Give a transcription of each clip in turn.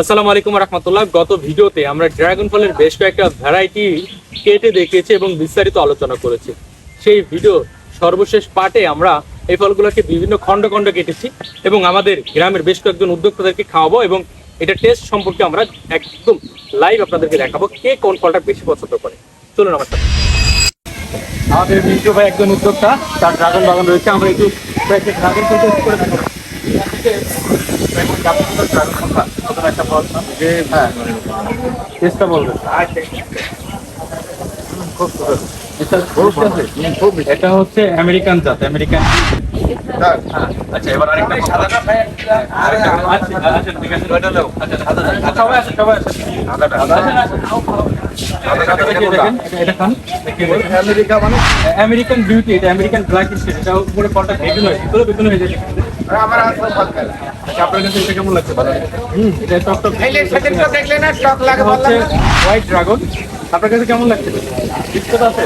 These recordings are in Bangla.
আসসালামু আলাইকুম রহমতুল্লাহ। গত ভিডিওতে আমরা ড্রাগন ফলের বেশ কয়েকটা ভ্যারাইটি কেটে দেখিয়েছি এবং বিস্তারিত আলোচনা করেছি। সেই ভিডিও সর্বশেষ পার্টে আমরা এই ফলগুলোকে বিভিন্ন খণ্ড খণ্ড কেটেছি এবং আমাদের গ্রামের বেশ কয়েকজন উদ্যোক্তাদেরকে খাওয়াবো এবং এটা টেস্ট সম্পর্কে আমরা একদম লাইভ আপনাদেরকে দেখাবো কে কোন ফলটা বেশি পছন্দ করে। চলুন আমার সাথে। আমাদের মিন্টু ভাই একজন উদ্যোক্তা, তার ড্রাগন বাগান রয়েছে। আমরা একটু ড্রাগন করে চেষ্টা বলবেন। এটা হচ্ছে আমেরিকান জাত আমেরিকান আচ্ছা এবার আরেকটা আচ্ছা আচ্ছা ঠিক আছে ওইটা নাও আচ্ছা আচ্ছা সবাই আছে সবাই আছে সাদাটা। মানে? আমেরিকান বিউটি এটা আমেরিকান ব্ল্যাক স্টেট এটা উপরে ফলটা বেগুন হয় ভিতরে বেগুন হয়ে যায় আমার আসল আচ্ছা আপনার কাছে এটা কেমন লাগছে? ভালো এটা টক টক দেখলে না স্টক লাগে বললাম হোয়াইট ড্রাগন আপনার কাছে কেমন লাগছে? বিস্কুট আছে।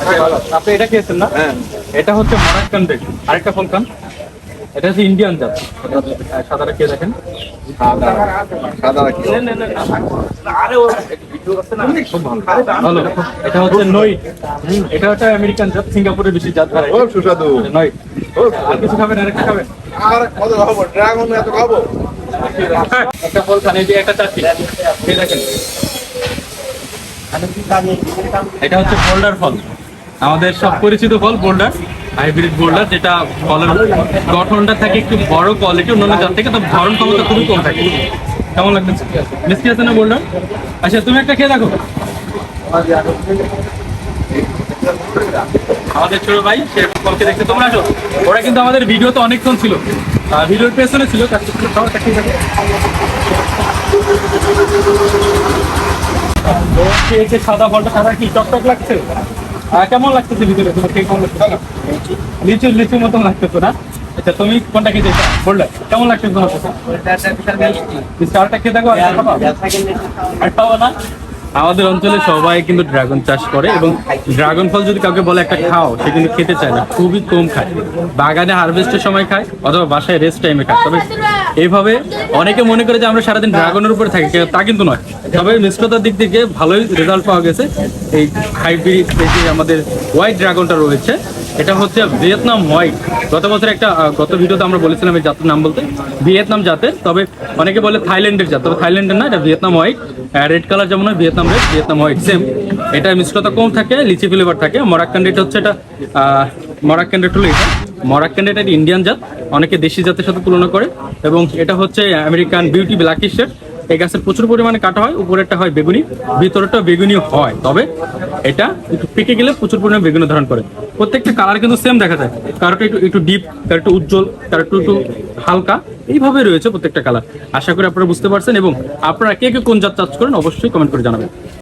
আচ্ছা, আপনি এটা খেয়েছেন না? হ্যাঁ। এটা হচ্ছে মরাক্কান বেড আরেকটা ফল খান এটা হচ্ছে ইন্ডিয়ান জাত। সাদাটা খেয়ে দেখেন। এটা হচ্ছে নই। এটা হচ্ছে আমেরিকান জাত সিঙ্গাপুরের বেশি জাত ধরে সুস্বাদু। নই। আর কিছু খাবেন আরেকটা খাবেন? আর কত খাব? ড্রাগন এত খাব? একটা ফল খান এই যে একটা খেয়ে দেখেন। এটা হচ্ছে বোল্ডার ফল। আমাদের সব পরিচিত ফল বোল্ডার হাইব্রিড বোল্ডার যেটা ফলের গঠনটা থাকে একটু বড় কোয়ালিটি অন্যান্য জাত থেকে তো ধরন ক্ষমতা খুবই কম থাকে। কেমন লাগতেছে? মিষ্টি আছে না বোল্ডার আচ্ছা তুমি একটা খেয়ে দেখো। আমাদের ছোট ভাই, সে ফলকে দেখতে তোমরা আসো। ওরা কিন্তু আমাদের ভিডিওতে অনেকক্ষণ ছিল। ভিডিওর পেছনে ছিল কাছে খেয়েছে সাদা ফলটা সাদা কি? টকটক লাগছে? কেমন লাগতেছে ভিতরে? তোমার খেয়ে কেমন লাগছে? লিচু লিচুর মতন লাগতেছে না? আচ্ছা তুমি কোনটা খেতে বললে। কেমন লাগছে তোমার স্টারটা খেয়ে দেখো আর খাব না? আমাদের অঞ্চলে সবাই কিন্তু ড্রাগন চাষ করে এবং ড্রাগন ফল যদি কাউকে বলে একটা খাও, সে কিন্তু খেতে চায় না, খুবই কম খায়। বাগানে হারভেস্টের সময় খায় অথবা বাসায় রেস্ট টাইমে খায়। তবে এইভাবে অনেকে মনে করে যে আমরা সারাদিন ড্রাগনের উপরে থাকি তা কিন্তু নয়। তবে মিশ্রতার দিক থেকে ভালোই রেজাল্ট পাওয়া গেছে। এই হাইব্রিড আমাদের হোয়াইট ড্রাগনটা রয়েছে। এটা হচ্ছে ভিয়েতনাম হোয়াইট। গত বছর একটা গত ভিডিওতে আমরা বলেছিলাম এই জাতের নাম বলতে, ভিয়েতনাম জাতের তবে অনেকে বলে থাইল্যান্ডের জাত তবে থাইল্যান্ডের না, এটা ভিয়েতনাম হোয়াইট। রেড কালার যেমন হয়, Vietnam red Vietnam white same এটা মিশ্রতা কম থাকে, লিচি ফ্লেভার থাকে। মরাক্কান হচ্ছে এটা মরাক্কান হলো এটা। মরাক্কান এটা ইন্ডিয়ান জাত, অনেকে দেশি জাতের সাথে তুলনা করে। এবং এটা হচ্ছে আমেরিকান বিউটি ব্ল্যাকিশ শেড এই গাছের প্রচুর পরিমাণে কাটা হয়, উপরেরটা হয় বেগুনি, ভিতরেরটা বেগুনি হয়। তবে এটা একটু পেকে গেলে প্রচুর পরিমাণে বেগুনি ধারণ করে। প্রত্যেকটা কালার কিন্তু সেম দেখা যায়। কারোটা একটু একটু ডিপ কারও একটু উজ্জ্বল কারও একটু একটু হালকা, এইভাবে রয়েছে প্রত্যেকটা কালার আশা করি আপনারা বুঝতে পারছেন এবং আপনারা কে কে কোন জাত চাষ করেন অবশ্যই কমেন্ট করে জানাবেন।